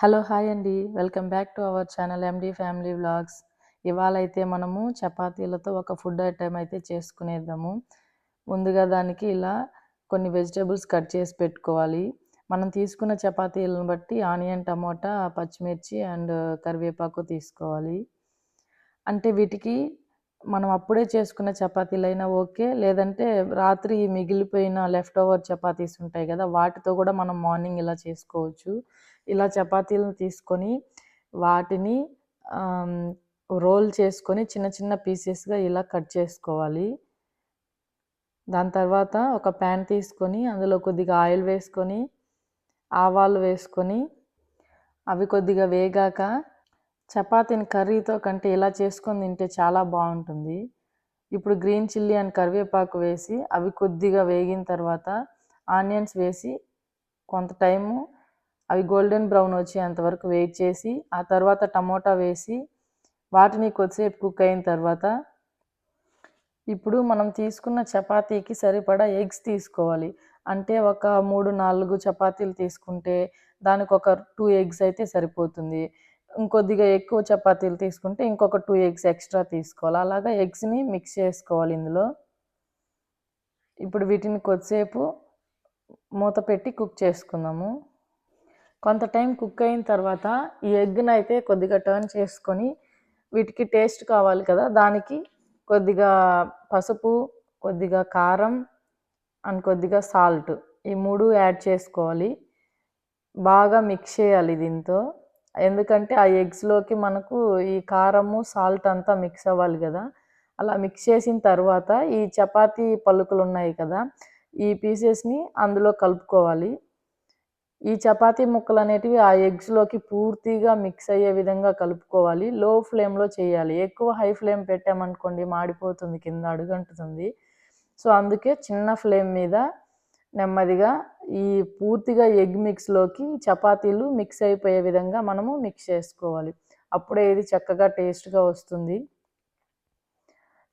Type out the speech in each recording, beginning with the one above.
Hello hi అండి. Welcome back to our channel MD family vlogs ఇవాళ అయితే మనము చపాతీలతో ఒక ఫుడ్ ఐటెం అయితే చేసుకునేద్దాము. ముందుగా దానికి ఇలా కొన్ని వెజిటేబుల్స్ కట్ చేసి పెట్టుకోవాలి. మనం తీసుకున్న చపాతీలను బట్టి ఆనియన్ టమోటా పచ్చిమిర్చి అండ్ కరివేపాకు తీసుకోవాలి. అంటే వీటికి మనం అప్పుడే చేసుకున్న చపాతీలైనా ఓకే. లేదంటే రాత్రి మిగిలిపోయిన లెఫ్ట్ ఓవర్ చపాతీస్ ఉంటాయి కదా వాటితో కూడా మనం మార్నింగ్ ఇలా చేసుకోవచ్చు. ఇలా చపాతీలను తీసుకొని వాటిని రోల్ చేసుకొని చిన్న చిన్న పీసెస్గా ఇలా కట్ చేసుకోవాలి. దాని తర్వాత ఒక ప్యాన్ తీసుకొని అందులో కొద్దిగా ఆయిల్ వేసుకొని ఆవాలు వేసుకొని అవి కొద్దిగా వేగాక చపాతీని కర్రీతో కంటే ఇలా చేసుకొని తింటే చాలా బాగుంటుంది. ఇప్పుడు గ్రీన్ చిల్లీ అండ్ కరివేపాకు వేసి అవి కొద్దిగా వేగిన తర్వాత ఆనియన్స్ వేసి కొంత టైము అవి గోల్డెన్ బ్రౌన్ వచ్చేంతవరకు వెయిట్ చేసి ఆ తర్వాత టమోటా వేసి వాటిని కొద్దిసేపు కుక్ అయిన తర్వాత ఇప్పుడు మనం తీసుకున్న చపాతీకి సరిపడా ఎగ్స్ తీసుకోవాలి. అంటే ఒక మూడు నాలుగు చపాతీలు తీసుకుంటే దానికి ఒక టూ ఎగ్స్ అయితే సరిపోతుంది. ఇంకొద్దిగా ఎక్కువ చపాతీలు తీసుకుంటే ఇంకొక టూ ఎగ్స్ ఎక్స్ట్రా తీసుకోవాలి. అలాగా ఎగ్స్ని మిక్స్ చేసుకోవాలి ఇందులో. ఇప్పుడు వీటిని కొద్దిసేపు మూత పెట్టి కుక్ చేసుకుందాము. కొంత టైం కుక్ అయిన తర్వాత ఈ ఎగ్ని అయితే కొద్దిగా టర్న్ చేసుకొని వీటికి టేస్ట్ కావాలి కదా దానికి కొద్దిగా పసుపు కొద్దిగా కారం అండ్ కొద్దిగా సాల్ట్ ఈ మూడు యాడ్ చేసుకోవాలి. బాగా మిక్స్ చేయాలి దీంతో. ఎందుకంటే ఆ ఎగ్స్లోకి మనకు ఈ కారము సాల్ట్ అంతా మిక్స్ అవ్వాలి కదా. అలా మిక్స్ చేసిన తర్వాత ఈ చపాతీ పలుకులు ఉన్నాయి కదా ఈ పీసెస్ని అందులో కలుపుకోవాలి. ఈ చపాతీ ముక్కలు అనేటివి ఆ ఎగ్స్లోకి పూర్తిగా మిక్స్ అయ్యే విధంగా కలుపుకోవాలి. లో ఫ్లేమ్లో చేయాలి. ఎక్కువ హై ఫ్లేమ్ పెట్టామనుకోండి మాడిపోతుంది కింద అడుగంటుతుంది. సో అందుకే చిన్న ఫ్లేమ్ మీద నెమ్మదిగా ఈ పూర్తిగా ఎగ్ మిక్స్లోకి చపాతీలు మిక్స్ అయిపోయే విధంగా మనము మిక్స్ చేసుకోవాలి. అప్పుడే ఇది చక్కగా టేస్ట్గా వస్తుంది.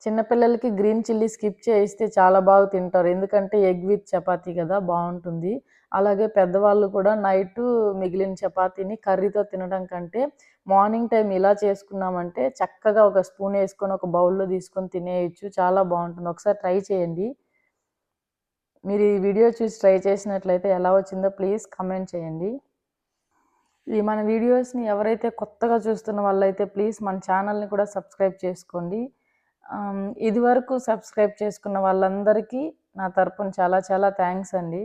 చిన్నపిల్లలకి గ్రీన్ చిల్లీ స్కిప్ చేయిస్తే చాలా బాగా తింటారు. ఎందుకంటే ఎగ్ విత్ చపాతీ కదా బాగుంటుంది. అలాగే పెద్దవాళ్ళు కూడా నైట్ మిగిలిన చపాతీని కర్రీతో తినడం కంటే మార్నింగ్ టైం ఇలా చేసుకున్నామంటే చక్కగా ఒక స్పూన్ వేసుకొని ఒక బౌల్లో తీసుకొని తినేయచ్చు. చాలా బాగుంటుంది. ఒకసారి ట్రై చేయండి. మీరు ఈ వీడియో చూసి ట్రై చేసినట్లయితే ఎలా వచ్చిందో ప్లీజ్ కమెంట్ చేయండి. ఈ మన వీడియోస్ని ఎవరైతే కొత్తగా చూస్తున్న వాళ్ళైతే ప్లీజ్ మన ఛానల్ని కూడా సబ్స్క్రైబ్ చేసుకోండి. ఇదివరకు సబ్స్క్రైబ్ చేసుకున్న వాళ్ళందరికీ నా తరపున చాలా చాలా థ్యాంక్స్ అండి.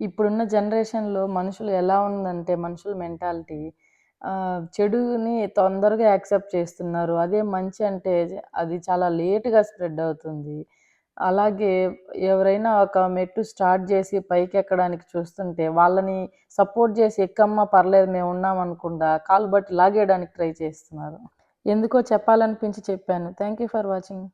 ఇప్పుడున్న జనరేషన్లో మనుషులు ఎలా ఉందంటే మనుషుల మెంటాలిటీ చెడుని తొందరగా యాక్సెప్ట్ చేస్తున్నారు. అదే మంచి అంటే అది చాలా లేటుగా స్ప్రెడ్ అవుతుంది. అలాగే ఎవరైనా ఒక మెట్టు స్టార్ట్ చేసి పైకి ఎక్కడానికి చూస్తుంటే వాళ్ళని సపోర్ట్ చేసి ఎక్కమ్మ పర్లేదు మేము ఉన్నాం అనుకుండా కాలు బట్టి లాగేయడానికి ట్రై చేస్తున్నారు. ఎందుకో చెప్పాలనిపించి చెప్పాను. Thank you for watching.